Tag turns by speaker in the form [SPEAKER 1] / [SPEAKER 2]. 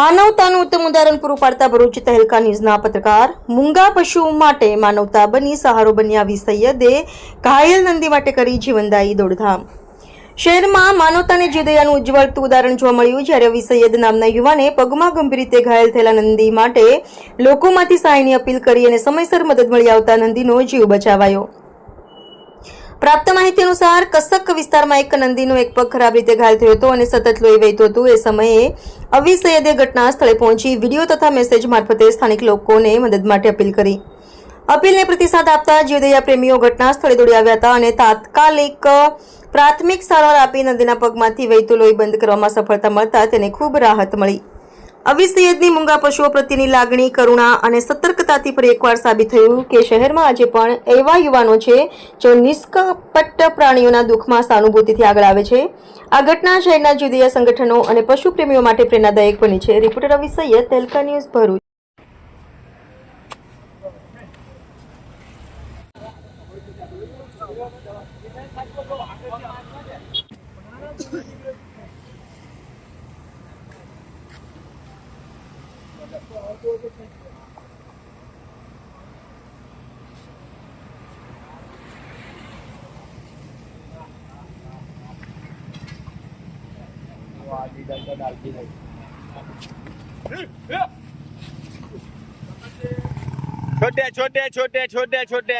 [SPEAKER 1] માનવતાનું ઉત્તમ ઉદાહરણ પૂરું પાડતા ભરૂચ તહેલકા ન્યૂઝના પત્રકાર મૂંગા પશુ માટે માનવતા બની સહારો બન્યા વી સૈયદે ઘાયલ નંદી માટે કરી જીવનદાયી દોડધામ. શહેરમાં માનવતાને જીવદયાનું ઉજ્જવળતું ઉદાહરણ જોવા મળ્યું, જ્યારે અવી સૈયદ નામના યુવાને પગમાં ગંભીર રીતે ઘાયલ થયેલા નંદી માટે લોકોમાંથી સહાયની અપીલ કરી અને સમયસર મદદ મળી આવતા નંદીનો જીવ બચાવાયો. પ્રાપ્ત માહિતી અનુસાર કસક વિસ્તારમાં એક નંદીનો એક પગ ખરાબ રીતે ઘાયલ થયો હતો અને સતત લોહી વહેતું હતું. એ સમયે અવી સૈયદે ઘટના સ્થળે પહોંચી વીડિયો તથા મેસેજ મારફતે સ્થાનિક લોકોને મદદ માટે અપીલ કરી. અપીલને પ્રતિસાદ આપતા જીવદયા પ્રેમીઓ ઘટના સ્થળે દોડી આવ્યા હતા અને તાત્કાલિક પ્રાથમિક સારવાર આપી નદીના પગમાંથી વહેતું લોહી બંધ કરવામાં સફળતા મળતા તેને ખૂબ રાહત મળી. અવી સૈયદની મૂંગા પશુઓ પ્રત્યેની લાગણી, કરુણા અને સતર્કતાથી પર એકવાર સાબિત થયું કે શહેરમાં આજે પણ એવા યુવાનો છે જે નિષ્કપટ પ્રાણીઓના દુઃખમાં સહાનુભૂતિથી આગળ આવે છે. આ ઘટના શહેરના જુદીયા સંગઠનો અને પશુ પ્રેમીઓ માટે પ્રેરણાદાયક બની છે. રિપોર્ટર રવિ સૈયદ, તેલકા ન્યૂઝ ભરૂચ.
[SPEAKER 2] छोटे छोटे छोटे छोटे छोटे